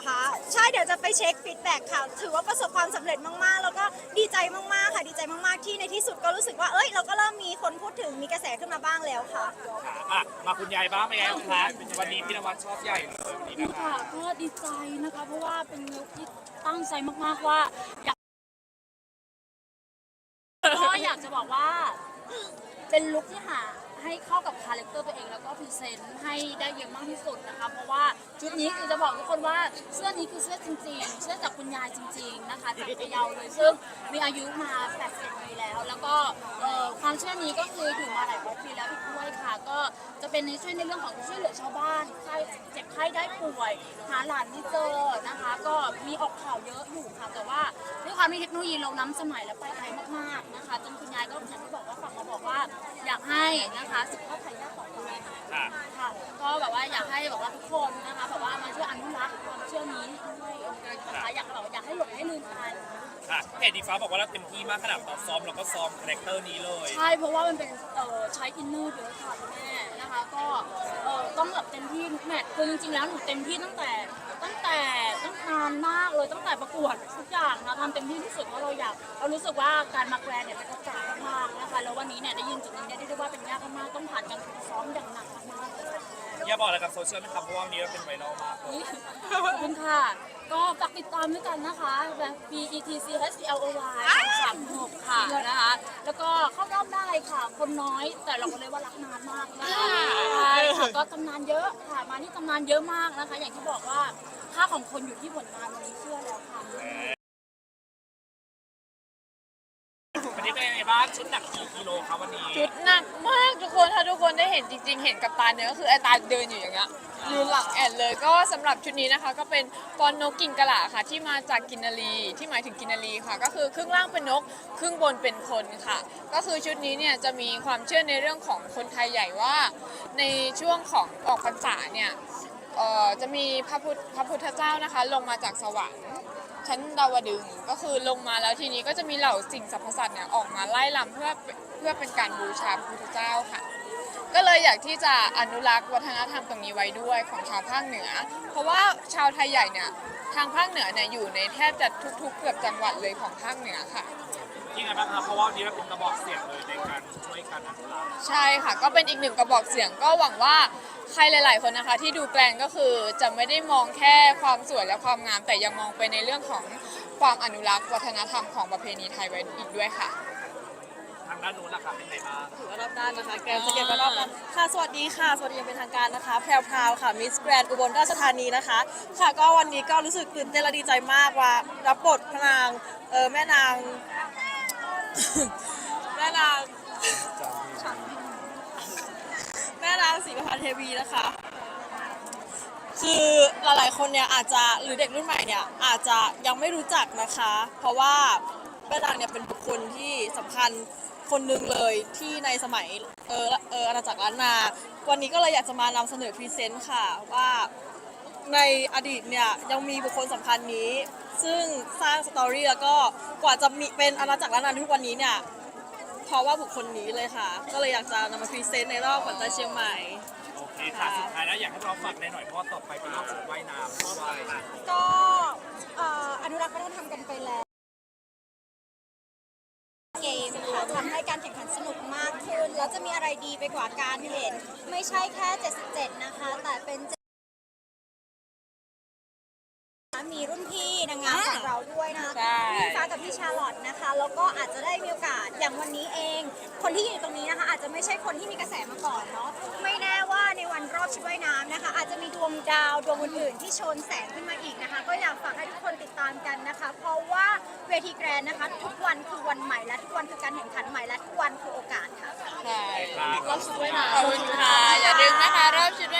อคะ ใช่เดี๋ยวจะไปเช็คฟีดแบ็กค่ะ ถือว่าประสบความสำเร็จมากๆ แล้วก็ดีใจมากๆค่ะ ดีใจมากๆ ที่ในที่สุดก็รู้สึกว่า เอ้ย เราก็เริ่มมีคนพูดถึง มีกระแสขึ้นมาบ้างแล้วค่ะค่ะอะมาคุณยายบ้างเป็นไงบ้างคะวันนี้พี่นวัดชอบใหญ่เลยวันนี้นะคะค่ะก็ดีใจนะคะ เพราะว่าเป็นลุคที่ตั้งใจมากๆว่าอยากก็อยากจะบอกว่า เป็นลุคที่หาให้เข้ากับคาแรคเตอร์ รีเซนต์ให้ได้เยอะมากที่สุดนะคะ เพราะว่าชุดนี้คือจะบอกทุกคนว่าเสื้อนี้คือเสื้อจริงๆ เสื้อจากคุณยายจริง ๆ นะคะจากพะเยาเลยซึ่งมีอายุมา 80 ปีแล้ว แล้วก็ความเชื่อนี้ก็คืออยู่มาหลายร้อยปีแล้วอีกด้วยค่ะ ก็จะเป็นในช่วยในเรื่องของช่วยเหลือชาวบ้านใครเจ็บไข้ได้ป่วย หาหลานไม่เจอนะคะ ก็มีออกข่าวเยอะอยู่ค่ะ แต่ว่าด้วยความที่เทคโนโลยีเราล้ำสมัยและไปไกลมากๆนะคะจนคุณยายก็อย่างที่บอกว่าฝากมาบอกว่าอยากให้นะคะสุขภาพไทยยากของ คุณค่ะ ค่ะก็แบบว่าอยากให้แบบว่าทุกคนนะคะแบบว่ามาช่วยอนุรักษ์ความเชื่อนี้ด้วยนะคะอยากแบบว่าอยากให้หลงให้ลืมไปค่ะเห็นดีฟ้าบอกว่าเราเต็มที่มากขนาดตอนซ้อมเราก็ซ้อมคาแรคเตอร์นี้เลย ใช่เพราะว่ามันเป็นเอ่อใช้อินเนอร์เยอะค่ะคุณแม่นะคะก็เอ่อต้องแบบเต็มที่ทุกแมตช์คือจริงๆแล้วหนูเต็มที่ตั้งแต่ตั้งแต่ตั้งนานมากเลยตั้งแต่ประกวดทุกอย่างนะทำเต็มที่ที่สุดเพราะเราอยากเรารู้สึกว่าการมาแกรนด์เนี่ยเป็นโอกาสมากๆนะคะแล้ววันนี้เนี่ยได้ยืนจุดนี้เนี่ยได้ได้ว่าเป็นยากมากๆต้องผ่านการฝึก บอกอะไรกับโซเชียลนะครับเพราะว่าวันนี้เราเป็นไวรัลมากอุ๊ยขอบคุณค่ะ ก็ฝากติดตามด้วยกันนะคะแบบ B E T C H L O Y สามหกค่ะนะคะ แล้วก็เข้ารอบได้ค่ะ คนน้อยแต่เราก็เลยว่ารักนานมากนะคะใช่ค่ะก็ตำนานเยอะค่ะ มานี่ตำนานเยอะมากนะคะ อย่างที่บอกว่าค่าของคนอยู่ที่ผลงานวันนี้เชื่อแล้วค่ะ นนี้เป็นยังไงบ้างชุดหนักกี่กิโลครับวันนี้ชุดหนักมากทุกคนถ้าทุกคนได้เห็นจริง ๆ เห็นกับตาเนี่ยก็คือไอตาเดินอยู่อย่างเงี้ยยืนหลังแอนเลยก็สำหรับชุดนี้นะคะ ก็เป็นฟอนนกกิ่งกะหล่าค่ะ ที่มาจากกินนารีที่หมายถึงกินนารีค่ะ ก็คือครึ่งล่างเป็นนกครึ่งบนเป็นคนค่ะ ก็คือชุดนี้เนี่ยจะมีความเชื่อในเรื่องของคนไทยใหญ่ว่า ในช่วงของออกพรรษาเนี่ย เอ่อจะมีพระพุทธพระพุทธเจ้านะคะ ลงมาจากสวรรค์ชั้นดาวดึงส์ก็คือลงมาแล้วทีนี้ก็จะมีเหล่าสิ่งสรรพสัตว์เนี่ยออกมาไล่ลำเพื่อเพื่อเป็นการบูชาพระพุทธเจ้าค่ะ ก็เลยอยากที่จะอนุรักษ์วัฒนธรรมตรงนี้ไว้ด้วยของชาวภาคเหนือ เพราะว่าชาวไทยใหญ่เนี่ยทางภาคเหนือเนี่ยอยู่ในแทบจะทุกๆ เกือบจังหวัดเลยของภาคเหนือค่ะยังไงบ้างครับเพราะว่าวันนี้เราเป็นกระบอกเสียงเลยในการช่วยกันอนุรักษ์ใช่ค่ะ ก็เป็นอีกหนึ่งกระบอกเสียงก็หวังว่า ใครหลาย ๆ คนนะคะที่ดูแปลงก็คือจะไม่ได้มองแค่ความสวยและความงาม แต่ยังมองไปในเรื่องของความอนุรักษ์ วัฒนธรรมของประเพณีไทยไว้อีกด้วยค่ะ ทางด้านนู้นล่ะครับเป็นไงบ้างถือว่ารอบด้านนะคะ แกรนด์สเก็ตมารอบด้านค่ะ สวัสดีค่ะ สวัสดีอย่างเป็นทางการนะคะ แพรวพราวค่ะ มิสแกรนอุบลราชธานีนะคะ ค่ะ ก็วันนี้ก็รู้สึกตื่นเต้นและดีใจมากว่า รับบทพระนาง เออแม่นาง แม่นาง แม่นางศรีประภาเทวีนะคะ คือหลายๆคนเนี่ยอาจจะหรือเด็กรุ่นใหม่เนี่ยอาจจะยังไม่รู้จักนะคะ เพราะว่าแม่นางเนี่ยเป็นบุคคลที่สำคัญคนหนึ่งเลยที่ในสมัยเออเอออาณาจักรล้านนา วันนี้ก็เลยอยากจะมานำเสนอพรีเซนต์ค่ะว่าในอดีตเนี่ยยังมีบุคคลสำคัญนี้ ซึ่งสร้างสตอรี่แล้วก็กว่าจะมีเป็นอาณาจักรล้านนาทุกวันนี้เนี่ย เพราะว่าบุคคลนี้เลยค่ะ ก็เลยอยากจะนำมาพรีเซนต์ในรอบขวัญใจเชียงใหม่ โอเคค่ะ สุดท้ายแล้วอยากให้เราฝากได้หน่อยเพราะว่าต่อไปเป็นรอบชุดว่ายน้ำด้วยก็เอ่ออนุรักษ์วัฒนธรรมกันไปแล้ว เกมค่ะทำให้การแข่งขันสนุกมากขึ้น แล้วจะมีอะไรดีไปกว่าการเห็น ไม่ใช่แค่ 77 นะคะ แต่เป็น พี่ชาลอตนะคะ แล้วก็อาจจะได้มีโอกาสอย่างวันนี้เอง คนที่อยู่ตรงนี้นะคะ อาจจะไม่ใช่คนที่มีกระแสมาก่อนเนาะไม่แน่ว่าในวันรอบชุดว่ายน้ำนะคะ อาจจะมีดวงดาวดวงอื่นๆที่โชนแสงขึ้นมาอีกนะคะ ก็อยากฝากให้ทุกคนติดตามกันนะคะ เพราะว่าเวทีแกรนด์นะคะ ทุกวันคือวันใหม่และทุกวันคือการแข่งขันใหม่และทุกวันคือโอกาสค่ะใช่ครับรอบชุดว่ายน้ำขอบคุณค่ะ อย่าลืมนะคะรอบชุดว่ายน้